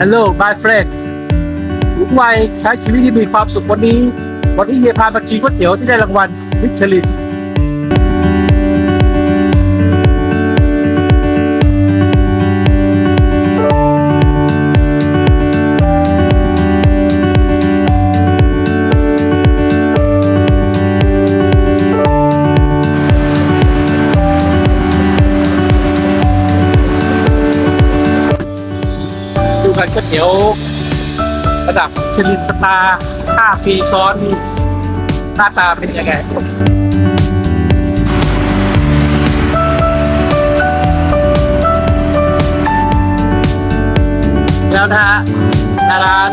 Hello my friend สูงวัยใช้ชีวิตที่มีความสุขวันนี้ วันนี้เฮียพามากินก๋วยเตี๋ยวที่ได้รางวัลมิชลิน กันก๋วยเตี๋ยวระดับชลินสตาร์5ปีซ้อนหน้าตาเป็นยังไงแล้วนะฮะร้าน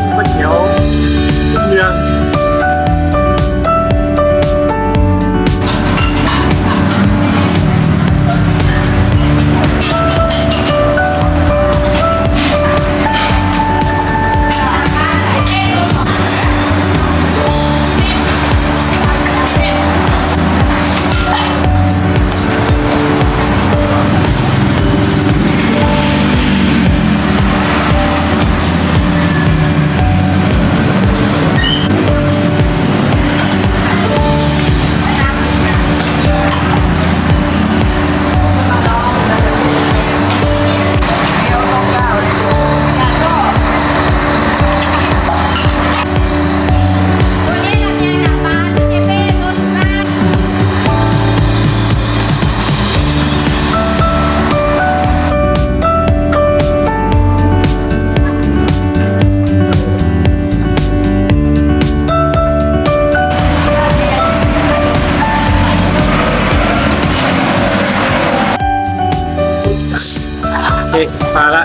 มาละ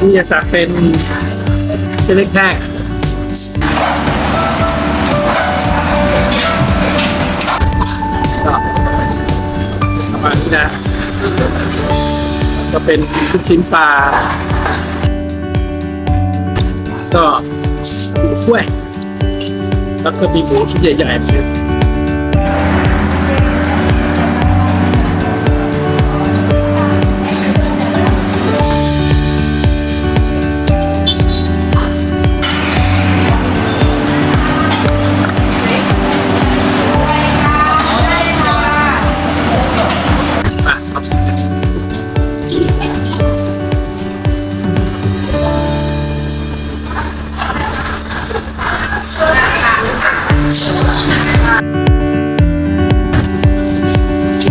นี่จะสักเป็นเส้นเล็กแห้งประมาณนี้นะเป็นลูกชิ้นปลา ก็หมูถ้วย แล้วก็มีหมูชิ้นใหญ่ๆ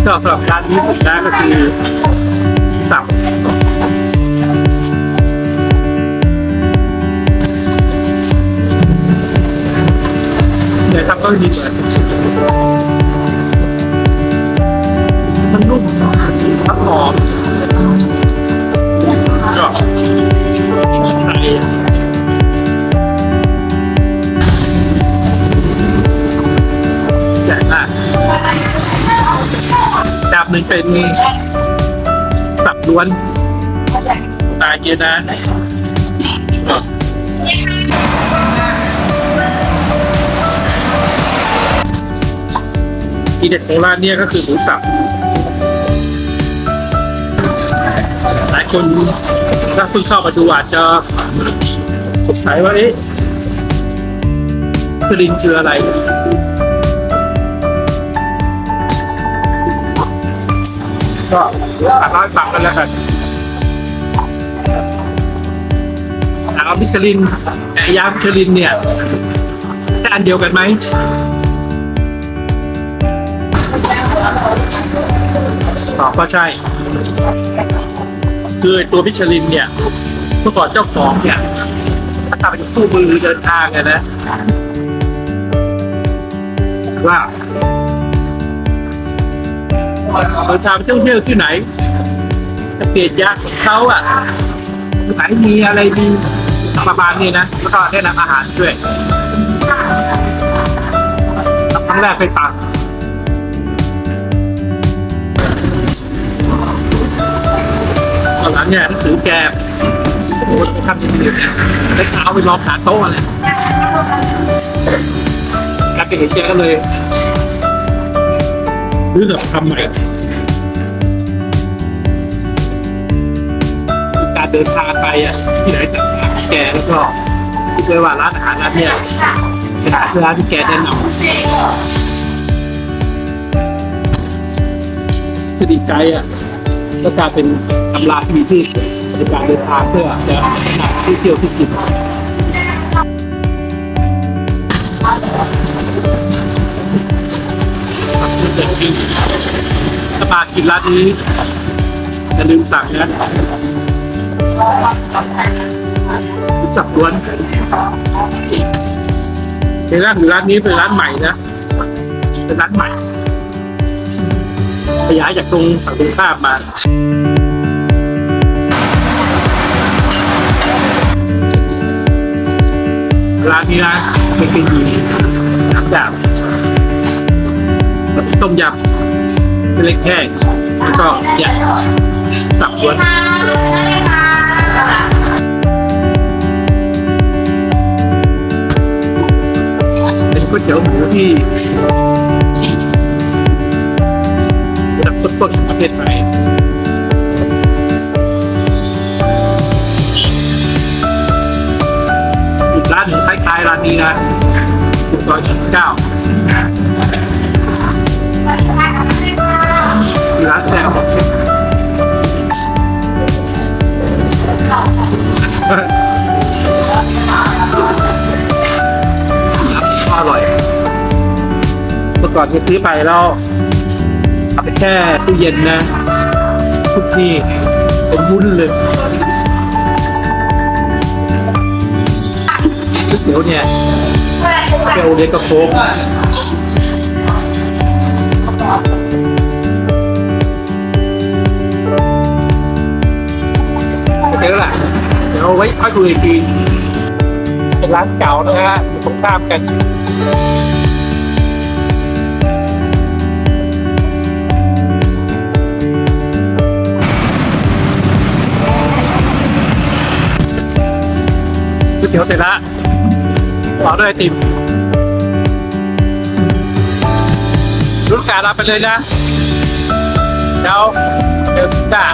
ก็สำหรับร้านนี้ผมนะก็คือสับเดี๋ยวทำก็ดีกว่า ดาบหนึ่งเป็นสับล้วนตาเยนะทีเด็ดของร้านเนี้ก็คือหมูสับหลายคนถ้าเพิ่งเข้ามาดูอาจจะสงสัยว่าเอ๊ะสลินคืออะไร ก็อ่านร้อยฟังกันแล้วกันสาวมิชลินไอ้ยามิชลินเนี่ยใช่อันเดียวกันไหมตอบว่าใช่ คือตัวมิชลินเนี่ยเมื่อก่อนเจ้าของเนี่ยถ้าทำเป็นคู่มือเดินทางอะนะว่า เดินทางท่องเที่ยวที่ไหนจะเปลี่ยนยาของเขาอะไหนมีอะไรมีประมาณนี้นะแล้วก็แนะนำอาหารด้วยครั้งแรกไปตังตอนหลังเนี่ยหนังสือแกโอ้โหทำจริงๆเนี่ยได้าไปรอขาโต๊ะเลยการไปเห็นแกก็เลย รื้อแบบทำใหม่การเดินทางไปอะที่ไหนต่างๆแกแล้วก็คิดไว้ว่าร้านอาหารร้านเนี้ยเป็นร้านที่แกแนะนำคือดีใจอะก็กลายเป็นตำราที่ดีที่สุดในการเดินทางเพื่อจะหาที่เที่ยวที่กิน ถ้ามากินร้านนี้อย่าลืมสั่งนะสับล้วนในร้านอยู่ร้านนี้เป็นร้านใหม่นะเป็นร้านใหม่ขยายจากตรงฝั่งตรงข้ามมาร้านนี้นะเป็นกินดีน้ำยำแล้วมี ต้มยำเล็กแห้งแล้วก็ยำสับล้วนเป็นก๋วยเตี๋ยวหมูที่ระดับต้นๆของประเทศไทยร้านหนึ่งคล้ายๆร้านนี้นะอยู่ซอยชั้นเก้า ร้านแซ่บน้ำอร่อย เมื่อก่อนที่ซื้อไปแล้วเอาไปแช่ตู้เย็นนะทุกที่เป็นวุ้นเลยเตี๋ยวเนี่ยแก้วเล็กก็โค้ก เดี๋ยวแหละเดี๋ยวเอาไว้ค่อยคุยอีกทีเป็นร้านเก่านะฮะอยู่ตรงข้ามกันก๋วยเตี๋ยวเสร็จล้วต่อด้วยไอติมรุ่นการรับไปเลยนะเดี๋ยวเดี๋ยวจ้า